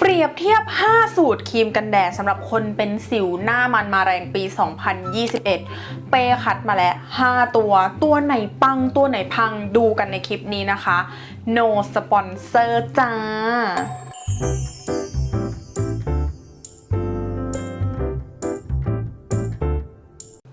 เปรียบเทียบ 5 สูตรครีมกันแดดสำหรับคนเป็นสิวหน้ามันมาแรงปี 2021 เป้คัดมาแล้ว 5 ตัว ตัวไหนปังตัวไหนพังดูกันในคลิปนี้นะคะ no sponsor จ้า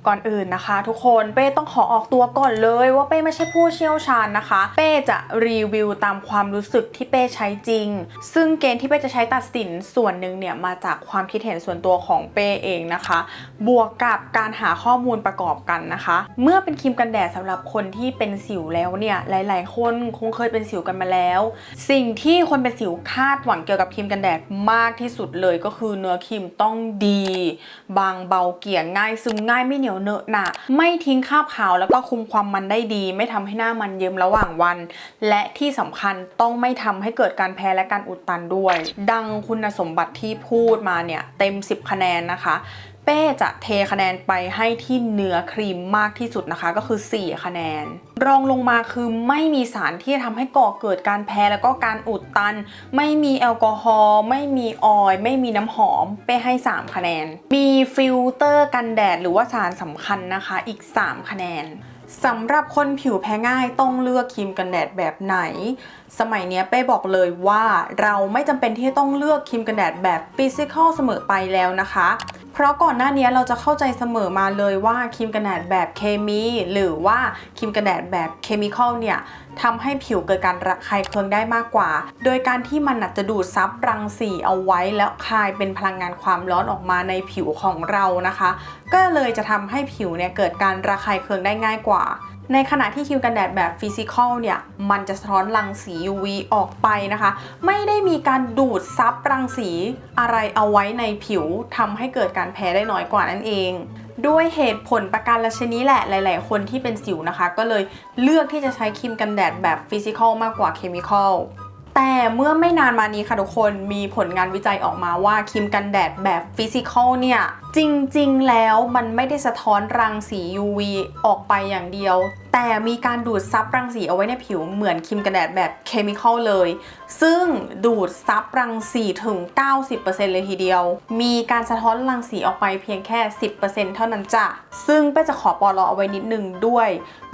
ก่อนอื่นนะคะ ทุกคนเป้ต้องขอออกตัวก่อนเลยว่าเป้ไม่ใช่ผู้เชี่ยวชาญนะคะ เป้จะรีวิวตามความรู้สึกที่เป้ใช้จริง ซึ่งเกณฑ์ที่เป้จะใช้ตัดสินส่วนหนึ่งเนี่ยมาจากความคิดเห็นส่วนตัวของเป้เองนะคะ บวกกับการหาข้อมูลประกอบกันนะคะ เมื่อเป็นครีมกันแดดสำหรับคนที่เป็นสิวแล้วเนี่ยหลาย ๆ คนคงเคยเป็นสิวกันมาแล้ว สิ่งที่คนเป็นสิวคาดหวังเกี่ยวกับครีมกันแดดมากที่สุดเลยก็คือเนื้อครีมต้องดี บางเบาเกลี่ยง่ายซึมง่ายไม่เหนียวเนอะหนะไม่ทิ้งคราบขาวแล้วก็คุมความมันได้ดี ไม่ทำให้หน้ามันเยิ้มระหว่างวัน และที่สำคัญต้องไม่ทำให้เกิดการแพ้และการอุดตันด้วย ดังคุณสมบัติที่พูดมาเนี่ยเต็ม 10 คะแนนนะคะ เป้จะเทคะแนนไปให้ที่เนื้อครีมมากที่สุดนะคะ ก็คือ 4 คะแนน รองลงมาคือไม่มีสารที่จะทำให้ก่อเกิดการแพ้แล้วก็การอุดตัน ไม่มีแอลกอฮอล์ไม่มีออยล์ไม่มีน้ำหอม เป้ให้ 3 คะแนน มีฟิลเตอร์กันแดดหรือว่าสารสำคัญนะคะอีก 3 คะแนนสำหรับคนผิวแพ้ง่ายต้องเลือกครีมกันแดดแบบไหน สมัยนี้เป้บอกเลยว่าเราไม่จำเป็นที่ต้องเลือกครีมกันแดดแบบฟิสิกอลเสมอไปแล้วนะคะ เพราะก่อนหน้านี้เราจะเข้าใจเสมอมาเลยว่าครีมกันแดดแบบเคมี หรือว่าครีมกันแดดแบบเคมีคอลเนี่ยทำให้ผิวเกิดการระคายเคืองได้มากกว่า โดยการที่มันจะดูดซับรังสีเอาไว้แล้วคายเป็นพลังงานความร้อนออกมาในผิวของเรานะคะ ก็เลยจะทำให้ผิวเนี่ยเกิดการระคายเคืองได้ง่ายกว่า ในขณะที่ครีมกันแดดแบบฟิสิกอลเนี่ยมันจะสะท้อนรังสี UV ออกไปนะคะ ไม่ได้มีการดูดซับรังสีอะไรเอาไว้ในผิวทำให้เกิดการแพ้ได้น้อยกว่านั่นเองด้วยเหตุผลประการละชนี้แหละหลาย ๆ คนที่เป็นสิวนะคะ ก็เลยเลือกที่จะใช้ครีมกันแดดแบบฟิสิกอลมากกว่าเคมีคอลแต่เมื่อไม่นานมานี้ค่ะทุกคนมีผลงานวิจัยออกมาว่าครีมกันแดดแบบฟิสิกอลเนี่ย จริงๆ แล้วมันไม่ได้สะท้อนรังสี UV ออกไปอย่างเดียว แต่มีการดูดซับรังสีเอาไว้ในผิวเหมือนครีมกันแดดแบบเคมีคอลเลย ซึ่งดูดซับรังสีถึง 90%เลยทีเดียว มีการสะท้อนรังสีออกไปเพียงแค่ 10%เท่านั้นจ้ะ ซึ่งเป้จะขอปอลอเอาไว้นิดนึงด้วย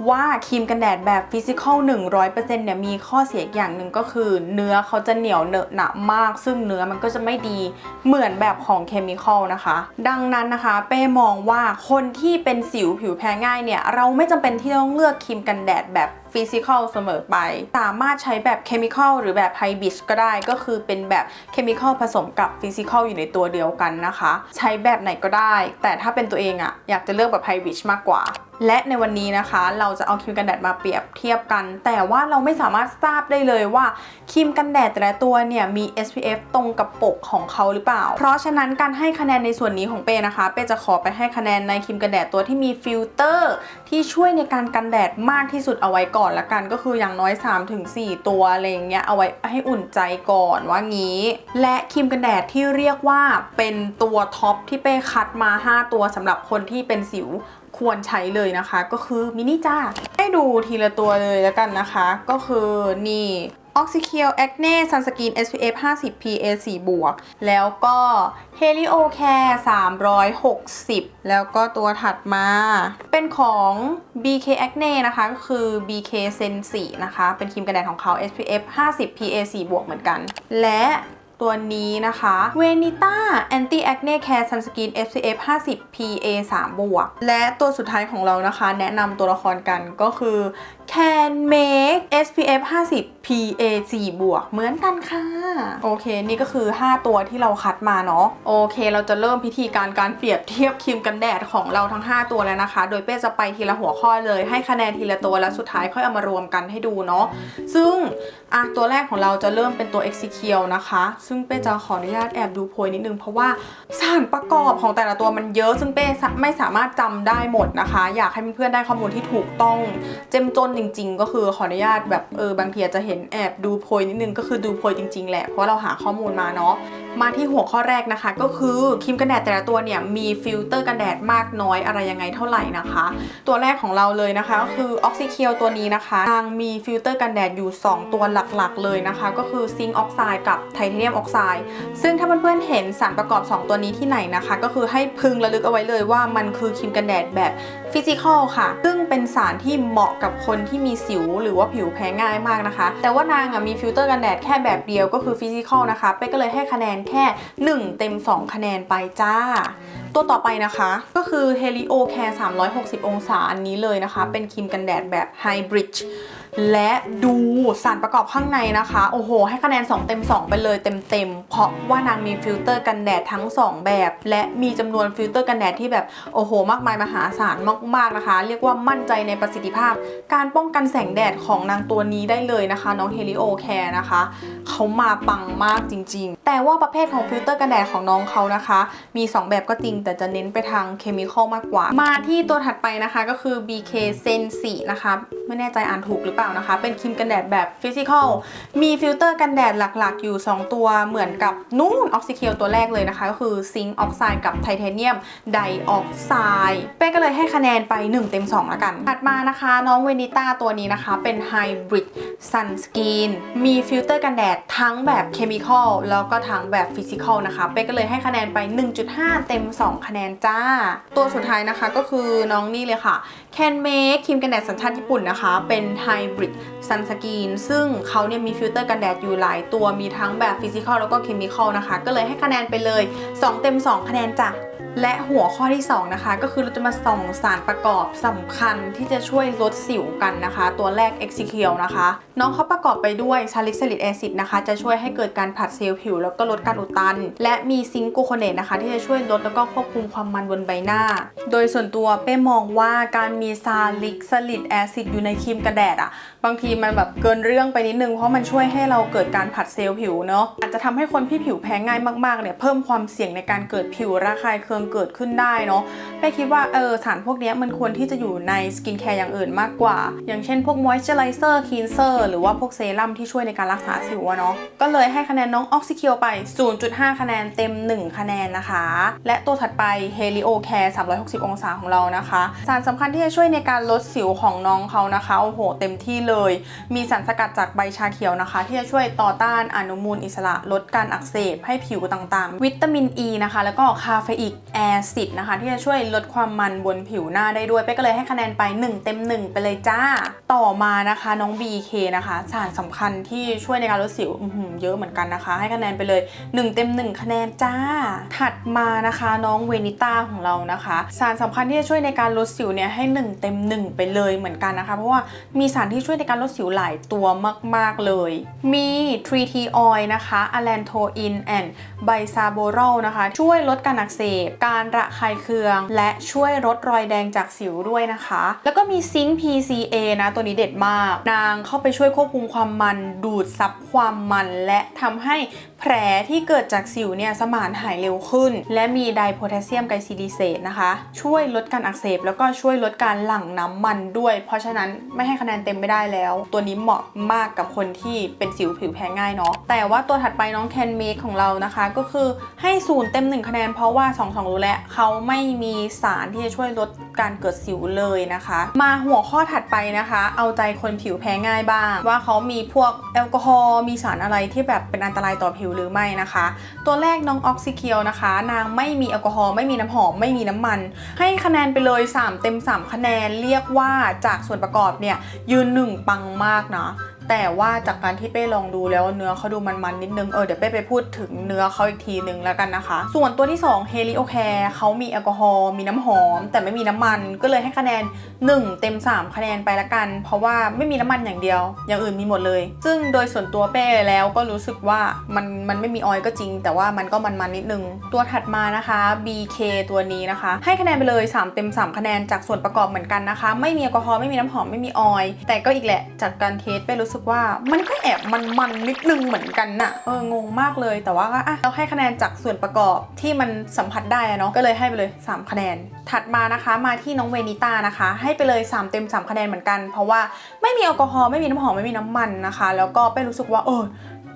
ว่าครีมกันแดดแบบฟิสิกอล100%เนี่ยมีข้อเสียอีกอย่างหนึ่งก็คือ เนื้อเขาจะเหนียวเหนอะหนะมาก ซึ่งเนื้อมันก็จะไม่ดีเหมือนแบบของเคมีคอลนะคะ ดังนั้นนะคะเป้มองว่าคนที่เป็นสิวผิวแพ้ง่ายเนี่ย เราไม่จำเป็นที่ต้องเลือกครีมกันแดดแบบฟิสิกอลเสมอไป สามารถใช้แบบเคมีคอลหรือแบบไฮบิชก็ได้ ก็คือเป็นแบบเคมีคอลผสมกับฟิสิกอลอยู่ในตัวเดียวกันนะคะ ใช้แบบไหนก็ได้ แต่ถ้าเป็นตัวเองอะอยากจะเลือกแบบไฮบิชมากกว่า และในวันนี้นะคะ เราจะเอาครีมกันแดดมาเปรียบเทียบกัน แต่ว่าเราไม่สามารถทราบได้เลยว่าครีมกันแดดแต่ละตัวเนี่ยมี SPF ตรงกับปกของเขาหรือเปล่า เพราะฉะนั้นการให้คะแนนในส่วนนี้ของเป้นะคะ เป้จะขอไปให้คะแนนในครีมกันแดดตัวที่มีฟิลเตอร์ที่ช่วยในการกันแดดมากที่สุดเอาไว้ก่อนละกัน ก็คืออย่างน้อย 3-4 ตัวอะไรอย่างเงี้ยเอาไว้ให้อุ่นใจก่อนว่างี้ และครีมกันแดดที่เรียกว่าเป็นตัวท็อปที่เป้คัดมา 5 ตัวสำหรับคนที่เป็นสิว ควรใช้เลยนะคะ ก็คือมินิจ้าให้ดูทีละตัวเลยแล้วกันนะคะ ก็คือนี่ o x y c i l Acne Sunscreen SPF 50 PA 4บวก แล้วก็ Helio Care 360 แล้วก็ตัวถัดมา เป็นของ BK Acne นะคะ ก็คือ BK Sen 4นะคะ เป็นครีมกันแดดของเขา SPF 50 PA 4บวกเหมือนกัน และ ตัวนี้นะคะ Venita Anti Acne Care Sunscreen SPF 50 PA 3บวกและตัวสุดท้ายของเรานะคะ แนะนำตัวละครกันก็คือ Can Make SPF 50 PA 4บวกเหมือนกันค่ะ โอเค นี่ก็คือ 5 ตัวที่เราคัดมาเนาะโอเค เราจะเริ่มพิธีการการเปรียบเทียบครีมกันแดดของเราทั้ง 5 ตัวแล้วนะคะ โดยเป้จะไปทีละหัวข้อเลยให้คะแนนทีละตัวแล้วสุดท้ายค่อยเอามารวมกันให้ดูเนาะซึ่งอะตัวแรกของเราจะเริ่มเป็นตัว e x e c u t นะคะซึ่งเป้จะขออนุญาตแอบดูโพยนิดนึง เพราะว่าสารประกอบของแต่ละตัวมันเยอะ ซึ่งเป้ไม่สามารถจำได้หมดนะคะ อยากให้เพื่อนๆได้ข้อมูลที่ถูกต้องเจ้มจนจริง ๆ ก็คือขออนุญาตแบบเออบางทีอาจจะเห็นแอบดูโพยนิดนึงก็คือดูโพยจริง ๆ แหละเพราะเราหาข้อมูลมาเนาะ มาที่หัวข้อแรกนะคะ ก็คือครีมกันแดดแต่ละตัวเนี่ยมีฟิลเตอร์กันแดดมากน้อยอะไรยังไงเท่าไหร่นะคะ ตัวแรกของเราเลยนะคะก็คือออกซิเคียวตัวนี้นะคะทางมีฟิลเตอร์กันแดดอยู่ 2 ตัวหลักๆ เลยนะคะ ก็คือซิงค์ออกไซด์กับไทเทเนียมออกไซด์ซึ่งถ้าเพื่อนๆเห็นสารประกอบ 2 ตัวนี้ที่ไหนนะคะ ก็คือให้พึงระลึกเอาไว้เลยว่ามันคือครีมกันแดดแบบฟิสิกอลค่ะ ซึ่งเป็นสารที่เหมาะกับคนที่มีสิวหรือว่าผิวแพ้ง่ายมากนะคะ แต่ว่านางมีฟิลเตอร์กันแดดแค่แบบเดียวก็คือฟิสิกอลนะคะเป๊กก็เลยให้คะแนนแค่ 1 เต็ม 2 คะแนนไปจ้า ตัวต่อไปนะคะ ก็คือ Helio Care 360 องศาอันนี้เลยนะคะ เป็นครีมกันแดดแบบไฮบริดและดูสารประกอบข้างในนะคะ โอ้โห ให้คะแนน 2 เต็ม 2 ไปเลยเต็มๆ เพราะว่านางมีฟิลเตอร์กันแดดทั้ง 2 แบบ และมีจำนวนฟิลเตอร์กันแดดที่แบบ โอ้โห มากมายมหาศาลมากๆนะคะ เรียกว่ามั่นใจในประสิทธิภาพ การป้องกันแสงแดดของนางตัวนี้ได้เลยนะคะ น้อง Helio Care นะคะ เขามาปังมากจริงๆ แต่ว่าประเภทของฟิลเตอร์กันแดดของน้องเขานะคะ มี 2 แบบก็จริงแต่จะเน้นไปทางเคมีคอลมากกว่า มาที่ตัวถัดไปนะคะก็คือ BK Sensi นะคะ ไม่แน่ใจอ่านถูกหรือเปล่านะคะ เป็นครีมกันแดดแบบฟิสิกอลมีฟิลเตอร์กันแดดหลักๆ อยู่ 2 ตัวเหมือนกับนู่นออกซิเคียวตัวแรกเลยนะคะ ก็คือซิงค์ออกไซด์กับไทเทเนียมไดออกไซด์เป้ก็เลยให้คะแนนไป 1 เต็ม2ละกัน ถัดมานะคะน้องเวนิต้าตัวนี้นะคะ เป็นไฮบริดซันสกรีนมีฟิลเตอร์กันแดดทั้งแบบเคมีคอลแล้วก็ทั้งแบบฟิสิกอลนะคะ เป้ก็เลยให้คะแนนไป 1.5 เต็ม 2คะแนนจ้า ตัวสุดท้ายนะคะก็คือน้องนี่เลยค่ะ Can Make ครีมกันแดดสัญชาติญี่ปุ่นนะคะ เป็นไฮบริดซันสกินซึ่งเขาเนี่ยมีฟิลเตอร์กันแดดอยู่หลายตัวมีทั้งแบบฟิสิกอลแล้วก็เคมีคอลนะคะ ก็เลยให้คะแนนไปเลย 2 เต็ม 2 คะแนนจ้ะ และหัวข้อที่ 2 นะคะ ก็คือเราจะมาส่องสารประกอบสำคัญที่จะช่วยลดสิวกันนะคะ ตัวแรก e x e c u นะคะ น้องเขาประกอบไปด้วยซาลิซิลิกแอซิดนะคะ จะช่วยให้เกิดการผัดเซลล์ผิว แล้วก็ลดการอุดตัน และมีซิงค์กูโคเนตนะคะ ที่จะช่วยลดแล้วก็ควบคุมความมันบนใบหน้า โดยส่วนตัวเป้มองว่าการมีซาลิซิลิกแอซิดอยู่ในครีมกันแดดอะบางทีมันแบบเกินเรื่องไปนิดนึงเพราะมันช่วยให้เราเกิดการผัดเซลล์ผิวเนาะอาจจะทำให้คนที่ผิวแพ้ง่ายมากๆเนี่ยเพิ่มความเสี่ยงในการเกิดผิวระคายเคืองเกิดขึ้นได้เนาะเป้คิดว่าเออสารพวกนี้มันควรที่จะอยู่ในสกินแคร์อย่างอื่นมากกว่า อย่างเช่นพวกมอยเจอไรเซอร์คลีนเซอร์หรือว่าพวกเซรั่มที่ช่วยในการรักษาสิวอะเนาะก็เลยให้คะแนนน้องออกซิเคียวไป 0.5 คะแนนเต็ม 1 คะแนนนะคะ และตัวถัดไป Helio Care 360 องศาของเรานะคะ สารสำคัญที่จะช่วยในการลดสิวของน้องเขานะคะโอ้โหเต็มที่เลย มีสารสกัดจากใบชาเขียวนะคะ ที่จะช่วยต่อต้านอนุมูลอิสระลดการอักเสบให้ผิวต่างๆ วิตามินอ e ีนะคะ แล้วก็คาเฟอีกแอซิดนะคะ ที่จะช่วยลดความมันบนผิวหน้าได้ด้วยเป้ก็เลยให้คะแนนไป 1 เต็ม 1 ไปเลยจ้า ต่อมานะคะน้อง BK นะคะ สารสำคัญที่ช่วยในการลดสิวเยอะเหมือนกันนะคะ ให้คะแนนไปเลย 1 เต็ม 1 คะแนนจ้า ถัดมานะคะน้องเวนิต้าของเรานะคะ สารสำคัญที่จะช่วยในการลดสิวเนี่ยให้ 1 เต็ม 1 ไปเลยเหมือนกันนะคะ เพราะว่ามีสารที่ช่วยในการลดสิวหลายตัวมาก ๆเลย มี 3T Oil นะคะ a l a n t o i n and b i s a b o r o l นะคะ ช่วยลดการอักเสบการระคายเคือง และช่วยลดรอยแดงจากสิวด้วยนะคะ แล้วก็มีซิงค์ PCA นะตัวนี้เด็ดมาก นางเข้าไปช่วยควบคุมความมันดูดซับความมันและทำให้แผลที่เกิดจากสิวเนี่ยสมานหายเร็วขึ้น และมีไดโพแทสเซียมไกซีดีเซตนะคะ ช่วยลดการอักเสบ แล้วก็ช่วยลดการหลั่งน้ำมันด้วย เพราะฉะนั้นไม่ให้คะแนนเต็มไม่ได้แล้ว ตัวนี้เหมาะมากกับคนที่เป็นสิวผิวแพ้ง่ายเนาะแต่ว่าตัวถัดไปน้องแคนเมคของเรานะคะ ก็คือให้ศูนย์เต็ม 1 คะแนนเพราะว่า2องรู้แล้วเขาไม่มีสารที่จะช่วยลดการเกิดสิวเลยนะคะ มาหัวข้อถัดไปนะคะ เอาใจคนผิวแพ้ง่ายบ้าง ว่าเขามีพวกแอลกอฮอล์มีสารอะไรที่แบบเป็นอันตรายต่อผิวหรือไม่นะคะ ตัวแรกน้องออกซิเคียวนะคะ นางไม่มีแอลกอฮอล์ไม่มีน้ำหอมไม่มีน้ำมัน ให้คะแนนไปเลย 3 เต็ม 3 คะแนนเรียกว่าจากส่วนประกอบเนี่ยยืนหนึ่งปังมากนะ แต่ว่าจากการที่เป้ลองดูแล้วเนื้อเขาดูมันๆนิดนึง เออเดี๋ยวเป้ไปพูดถึงเนื้อเขาอีกทีนึงแล้วกันนะคะ ส่วนตัวที่2 Helio Care เขามีแอลกอฮอล์มีน้ำหอม แต่ไม่มีน้ำมันก็เลยให้คะแนน 1 เต็ม 3 คะแนนไปละกัน เพราะว่าไม่มีน้ำมันอย่างเดียว อย่างอื่นมีหมดเลย ซึ่งโดยส่วนตัวเป้แล้วก็รู้สึกว่ามันมันไม่มีออยล์ก็จริง แต่ว่ามันก็มันๆนิดนึง ตัวถัดมานะคะ BK ตัวนี้นะคะ ให้คะแนนไปเลย 3 เต็ม 3 คะแนนจากส่วนประกอบเหมือนกันนะคะ ไม่มีแอลกอฮอล์ไม่มีน้ำหอมไม่มีออยล์แต่ก็อีกแหละจากการเทสเป้รู้สึกว่ามันก็แอบมันมันนิดนึงเหมือนกันน่ะเอองงมากเลยแต่ว่าก็อะเราให้คะแนนจากส่วนประกอบที่มันสัมผัสได้อะเนาะก็เลยให้ไปเลย 3 คะแนน ถัดมานะคะมาที่น้องเวนิต้านะคะ ให้ไปเลย 3 เต็ม 3 คะแนนเหมือนกัน เพราะว่าไม่มีแอลกอฮอล์ไม่มีน้ำหอมไม่มีน้ำมันนะคะ แล้วก็ไปรู้สึกว่าเออ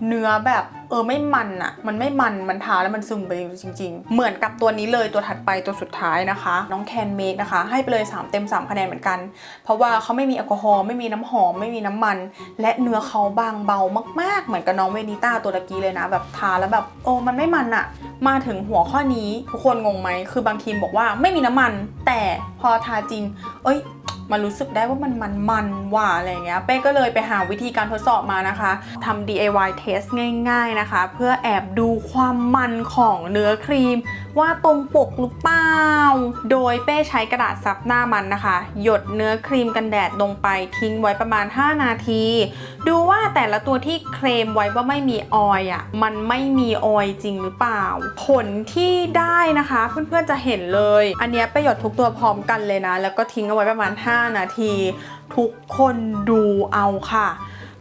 เนื้อแบบเออไม่มันอะมันไม่มันมันทาแล้วมันซึมไปจริง ๆ เหมือนกับตัวนี้เลยตัวถัดไปตัวสุดท้ายนะคะ น้องแคนเมกนะคะ ให้ไปเลย 3 เต็ม 3 คะแนนเหมือนกัน เพราะว่าเขาไม่มีแอลกอฮอล์ไม่มีน้ำหอม ไม่มีน้ำมัน และเนื้อเขาบางเบามาก ๆ เหมือนกับน้องเวนิต้าตัวตะกี้เลยนะ แบบทาแล้วแบบโอ้มันไม่มันอะมาถึงหัวข้อนี้ทุกคนงงไหมคือบางทีมบอกว่าไม่มีน้ำมัน แต่พอทาจริง เอ้ย มันรู้สึกได้ว่ามันมันมันว่าอะไรเงี้ยเป้ก็เลยไปหาวิธีการทดสอบมานะคะทำ DIY test ง่าย ๆนะคะ เพื่อแอบดูความมันของเนื้อครีม ว่าตรงปกหรือเปล่า โดยเป้ใช้กระดาษซับหน้ามันนะคะ หยดเนื้อครีมกันแดดลงไปทิ้งไว้ประมาณ 5 นาทีดูว่าแต่ละตัวที่เคลมไว้ว่าไม่มีออย์อะมันไม่มีออย์จริงหรือเปล่า ผลที่ได้นะคะ เพื่อนๆจะเห็นเลย อันเนี้ยไปหยดทุกตัวพร้อมกันเลยนะ แล้วก็ทิ้งเอาไว้ประมาณ 5 นาที ทุกคนดูเอาค่ะ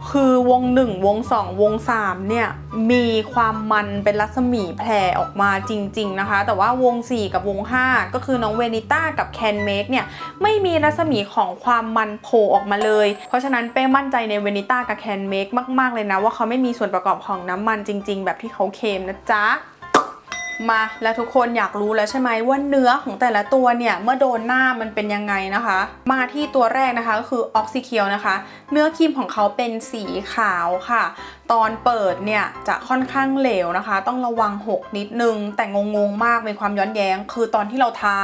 คือวงหนึ่งวงสองวงสามเนี่ยมีความมันเป็นรัศมีแผ่ออกมาจริง ๆนะคะ แต่ว่าวง 4 กับวง 5 ก็คือน้องเวนิต้ากับแคนเมกเนี่ยไม่มีรัศมีของความมันโผล่ออกมาเลย เพราะฉะนั้นเป้มั่นใจในเวนิต้ากับแคนเมกมาก ๆ เลยนะ ว่าเขาไม่มีส่วนประกอบของน้ำมันจริง ๆ แบบที่เขาเคมนะจ๊ะ มาแล้วทุกคนอยากรู้แล้วใช่ไหมว่าเนื้อของแต่ละตัวเนี่ยเมื่อโดนหน้ามันเป็นยังไงนะคะ มาที่ตัวแรกนะคะก็คือออกซิเคียวนะคะ เนื้อครีมของเขาเป็นสีขาวค่ะ ตอนเปิดเนี่ยจะค่อนข้างเหลวนะคะ ต้องระวังหกนิดนึง แต่งงๆมากมีความย้อนแย้ง คือตอนที่เราทา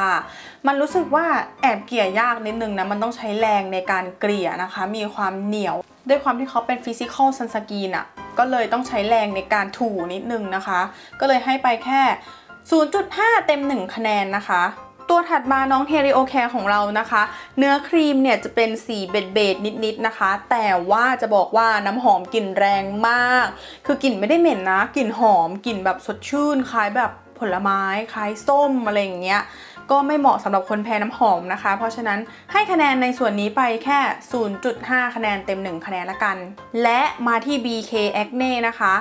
มันรู้สึกว่าแอบเกลี่ยยากนิดนึงนะมันต้องใช้แรงในการเกลี่ยนะคะ มีความเหนียว ด้วยความที่เขาเป็นฟิสิกอลซันสกีนอะก็เลยต้องใช้แรงในการถูนิดนึงนะคะ ก็เลยให้ไปแค่ 0.5 เต็ม 1 คะแนนนะคะ ตัวถัดมาน้องเทริโอแคร์ของเรานะคะ เนื้อครีมเนี่ยจะเป็นสีเบดเบดนิดๆนะคะ แต่ว่าจะบอกว่าน้ำหอมกลิ่นแรงมาก คือกลิ่นไม่ได้เหม็นนะ กลิ่นหอมกลิ่นแบบสดชื่น คล้ายแบบผลไม้ คล้ายส้มอะไรอย่างเงี้ย ก็ไม่เหมาะสำหรับคนแพ้น้ำหอมนะคะ เพราะฉะนั้นให้คะแนนในส่วนนี้ไปแค่ 0.5 คะแนนเต็ม 1 คะแนนละกัน และมาที่ BK Acne นะคะ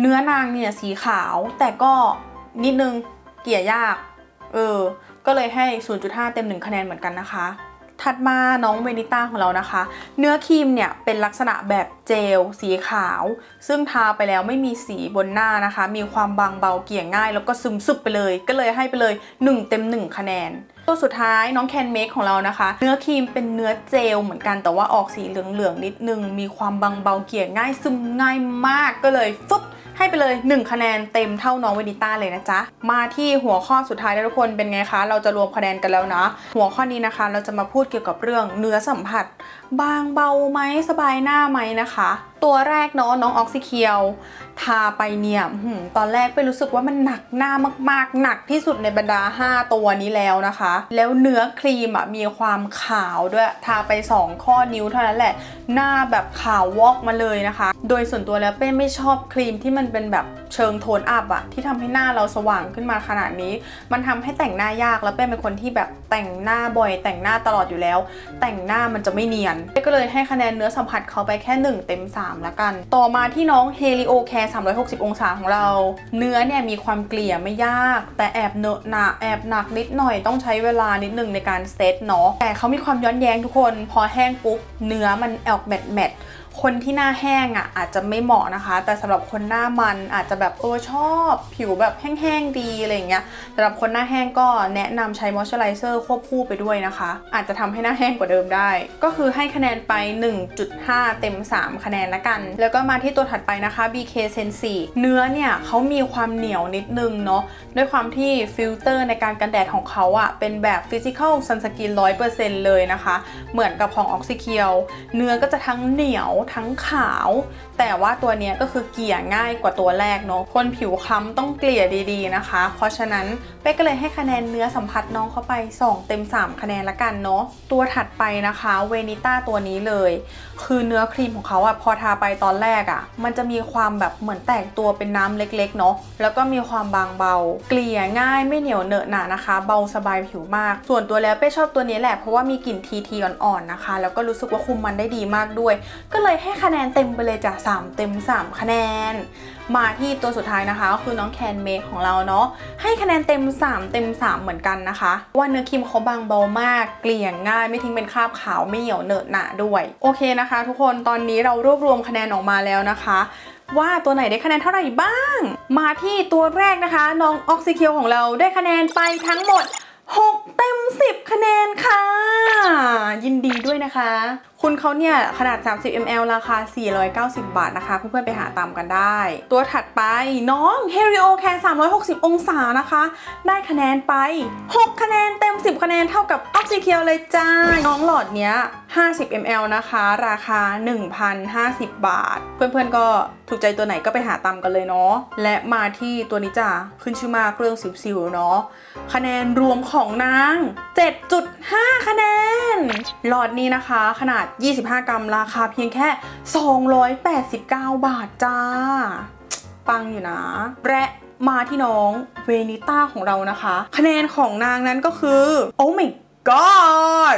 เนื้อนางเนี่ยสีขาวแต่ก็นิดนึงเกลี่ยยาก เออ ก็เลยให้ 0.5 เต็ม 1 คะแนนเหมือนกันนะคะ ถัดมาน้องเวนิต้าของเรานะคะ เนื้อครีมเนี่ยเป็นลักษณะแบบเจล สีขาว ซึ่งทาไปแล้วไม่มีสีบนหน้านะคะ มีความบางเบาเกลี่ยง่าย แล้วก็ซึมซึบไปเลย ก็เลยให้ไปเลย 1 เต็ม 1 คะแนน ตัวสุดท้ายน้องแคนเมคของเรานะคะ เนื้อครีมเป็นเนื้อเจลเหมือนกันแต่ว่าออกสีเหลืองๆนิดนึง มีความบางเบาเกลี่ยง่าย ซึมง่ายมากก็เลยฟึบ ให้ไปเลย 1 คะแนนเต็มเท่าน้องเวนิต้าเลยนะจ๊ะ มาที่หัวข้อสุดท้ายแล้วทุกคนเป็นไงคะ เราจะรวมคะแนนกันแล้วนะ หัวข้อนี้นะคะ เราจะมาพูดเกี่ยวกับเรื่องเนื้อสัมผัส บางเบาไหมสบายหน้าไหมนะคะ ตัวแรกเนาะน้องออกซิเคียว ทาไปเนี่ยตอนแรกไปรู้สึกว่ามันหนักหน้ามากๆ หนักที่สุดในบรรดา 5 ตัวนี้แล้วนะคะ แล้วเนื้อครีมอะมีความขาวด้วย ทาไป 2 ข้อนิ้วเท่านั้นแหละ หน้าแบบขาววอกมาเลยนะคะ โดยส่วนตัวแล้วเป้ไม่ชอบครีมที่มันเป็นแบบเชิงโทนอัพอะที่ทำให้หน้าเราสว่างขึ้นมาขนาดนี้ มันทำให้แต่งหน้ายากแล้วเป้เป็นคนที่แบบแต่งหน้าบ่อย แต่งหน้าตลอดอยู่แล้ว แต่งหน้ามันจะไม่เนียนก็เลยให้คะแนนเนื้อสัมผัสเขาไปแค่ 1 เต็ม 3 ละกัน ต่อมาที่น้อง Helio Care 360 องศาของเรา เนื้อเนี่ยมีความเกลี่ยไม่ยาก แต่แอบเนอะหนะแอบหนักนิดหน่อยต้องใช้เวลานิดหนึ่งในการเซตเนาะแต่เขามีความย้อนแย้งทุกคน พอแห้งปุ๊บเนื้อมันออกแมตแมต คนที่หน้าแห้งอะอาจจะไม่เหมาะนะคะ แต่สำหรับคนหน้ามันอาจจะแบบเออชอบ ผิวแบบแห้งๆดีอะไรเงี้ยสำหรับคนหน้าแห้งก็แนะนำใช้มอยส์เจอไรเซอร์ควบคู่ไปด้วยนะคะ อาจจะทำให้หน้าแห้งกว่าเดิมได้ ก็คือให้คะแนนไป 1.5 เต็ม 3 คะแนนละกัน แล้วก็มาที่ตัวถัดไปนะคะ BK Sensi เนื้อเนี่ยเขามีความเหนียวนิดนึงเนาะด้วยความที่ฟิลเตอร์ในการกันแดดของเขาอะเป็นแบบ Physical Sunscreen 100%เลยนะคะ เหมือนกับของ Oxykiel เนื้อก็จะทั้งเหนียวทั้งขาว แต่ว่าตัวนี้ก็คือเกลี่ยง่ายกว่าตัวแรกเนาะคนผิวคล้ำต้องเกลี่ยดีๆนะคะ เพราะฉะนั้นเป๊กก็เลยให้คะแนนเนื้อสัมผัสน้องเข้าไป 2 เต็ม 3 คะแนนละกันเนาะตัวถัดไปนะคะเวนิต้าตัวนี้เลย คือเนื้อครีมของเขาอะพอทาไปตอนแรกอะมันจะมีความแบบเหมือนแตกตัวเป็นน้ำเล็กๆเนาะแล้วก็มีความบางเบา เกลี่ยง่ายไม่เหนียวเหนอะหนะนะคะ เบาสบายผิวมาก ส่วนตัวแล้วเป้ชอบตัวนี้แหละเพราะว่ามีกลิ่นทีทีอ่อนๆนะคะ แล้วก็รู้สึกว่าคุมมันได้ดีมากด้วย ก็เลยให้คะแนนเต็มไปเลยจ้ะ3 เต็ม 3 คะแนน มาที่ตัวสุดท้ายนะคะก็คือน้องแคนเมคของเราเนาะให้คะแนนเต็ม 3 เต็ม 3 เหมือนกันนะคะ ว่าเนื้อครีมเขาบางเบามาก เกลี่ยง่ายไม่ทิ้งเป็นคราบขาวไม่เหี่ยวเหนอะหนะด้วย โอเคนะคะ ทุกคนตอนนี้เรารวบรวมคะแนนออกมาแล้วนะคะว่าตัวไหนได้คะแนนเท่าไหร่บ้าง มาที่ตัวแรกนะคะ น้องออกซิเคียวของเราได้คะแนนไปทั้งหมด 6 เต็ม 10 คะแนนค่ะ ยินดีด้วยนะคะ คุณเขาเนี่ยขนาด 30 ml ราคา 490 บาทนะคะ เพื่อนๆไปหาตามกันได้ ตัวถัดไปน้อง h e r i o Care 360 องศานะคะ ได้คะแนนไป 6 คะแนนเต็ม 10 คะแนนเท่ากับออกซิเคียวเลยจ้า น้องหลอดเนี้ย 50 ml นะคะ ราคา 1,050 บาท เพื่อนๆก็ถูกใจตัวไหนก็ไปหาตามกันเลยเนาะและมาที่ตัวนี้จ้าขึ้นชื่อมากเรื่องสิวๆเนาะคะแนนรวมของนาง 7.5 คะแนน หลอดนี้นะคะขนาด25 กรัมราคาเพียงแค่ 289 บาทจ้า ปังอยู่นะ และมาที่น้องเวนิต้าของเรานะคะ คะแนนของนางนั้นก็คือ โอ้ my god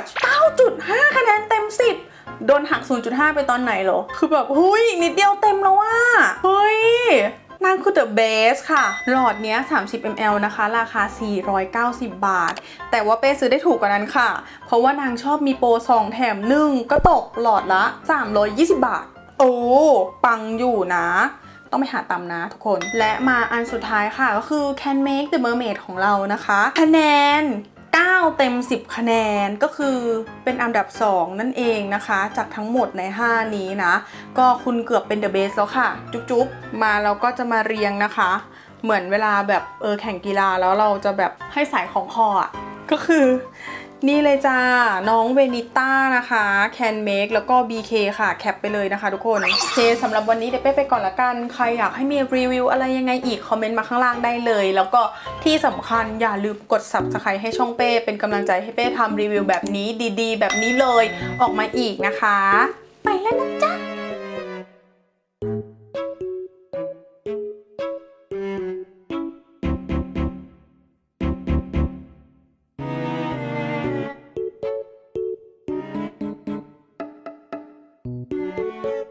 9.5 คะแนนเต็ม 10โดนหัก 0.5 ไปตอนไหนเหรอ คือแบบ หุยอีกนิดเดียวเต็มแล้วว่าเฮ้ย นางคือ the best ค่ะ หลอดเนี้ย 30 ml นะคะ ราคา 490 บาท แต่ว่าเป้ซื้อได้ถูกกว่านั้นค่ะ เพราะว่านางชอบมีโปร2แถม1ก็ตกหลอดละ 320 บาท โอ้ปังอยู่นะต้องไปหาตามนะทุกคน และมาอันสุดท้ายค่ะก็คือ Can Make the Mermaid ของเรานะคะ คะแนน 9 เต็ม 10 คะแนนก็คือเป็นอันดับ 2 นั่นเองนะคะ จากทั้งหมดใน 5 นี้นะ ก็คุณเกือบเป็นเดอะเบสแล้วค่ะ จุ๊บๆ มาเราก็จะมาเรียงนะคะ เหมือนเวลาแบบเออแข่งกีฬาแล้วเราจะแบบให้สายของคออะก็คือ นี่เลยจ้า น้องเวนิต้านะคะแคนเมกแล้วก็ BK ค่ะ แคปไปเลยนะคะทุกคนโอเคสำหรับวันนี้เดี๋ยวเป้ไปก่อนละกัน ใครอยากให้มีรีวิวอะไรยังไงอีก คอมเมนต์มาข้างล่างได้เลย แล้วก็ที่สำคัญอย่าลืมกด subscribe ให้ช่องเป้เป็นกำลังใจให้เป้ทำรีวิวแบบนี้ดีๆ แบบนี้เลย ออกมาอีกนะคะ ไปแล้วนะจ๊ะ